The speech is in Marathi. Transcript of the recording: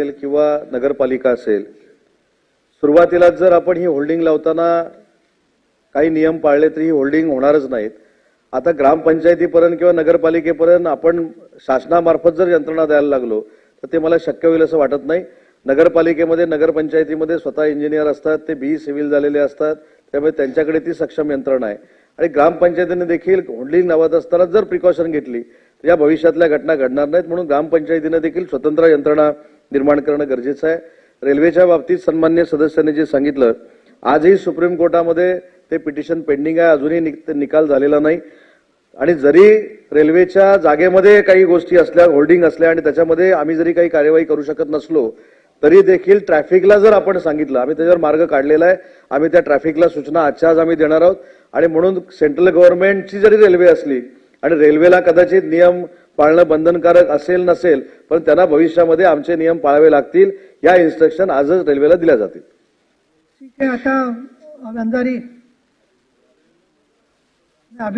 असेल किंवा नगरपालिका असेल सुरुवातीला जर आपण ही होल्डिंग लावताना काही नियम पाळले तर ही होल्डिंग होणारच नाहीत. आता ग्रामपंचायतीपर्यंत किंवा नगरपालिकेपर्यंत आपण शासनामार्फत जर यंत्रणा द्यायला लागलो तर ते मला शक्य होईल असं वाटत नाही. नगरपालिकेमध्ये नगरपंचायतीमध्ये स्वतः इंजिनियर असतात ते बी सिव्हिल झालेले असतात त्यामुळे त्यांच्याकडे ती सक्षम यंत्रणा आहे. आणि ग्रामपंचायतीने देखील होल्डिंग लावत असताना जर प्रिकॉशन घेतली तर या भविष्यातल्या घटना घडणार नाहीत. म्हणून ग्रामपंचायतीने देखील स्वतंत्र यंत्रणा निर्माण करणं गरजेचं आहे. रेल्वेच्या बाबतीत सन्मान्य सदस्यांनी जे सांगितलं आजही सुप्रीम कोर्टामध्ये ते पिटिशन पेंडिंग आहे अजूनही निक- निकाल झालेला नाही. आणि जरी रेल्वेच्या जागेमध्ये काही गोष्टी असल्या होल्डिंग असल्या आणि त्याच्यामध्ये आम्ही जरी काही कार्यवाही करू शकत नसलो तरी देखील ट्रॅफिकला जर आपण सांगितलं आम्ही त्याच्यावर मार्ग काढलेला आहे आम्ही त्या ट्रॅफिकला सूचना आजच्या आज आम्ही देणार आहोत. आणि म्हणून सेंट्रल गव्हर्नमेंटची जरी रेल्वे असली आणि रेल्वेला कदाचित नियम पाळणं बंधनकारक असेल नसेल पण त्यांना भविष्यामध्ये आमचे नियम पाळावे लागतील या इन्स्ट्रक्शन आजच रेल्वेला दिल्या जातील. ठीक आहे आता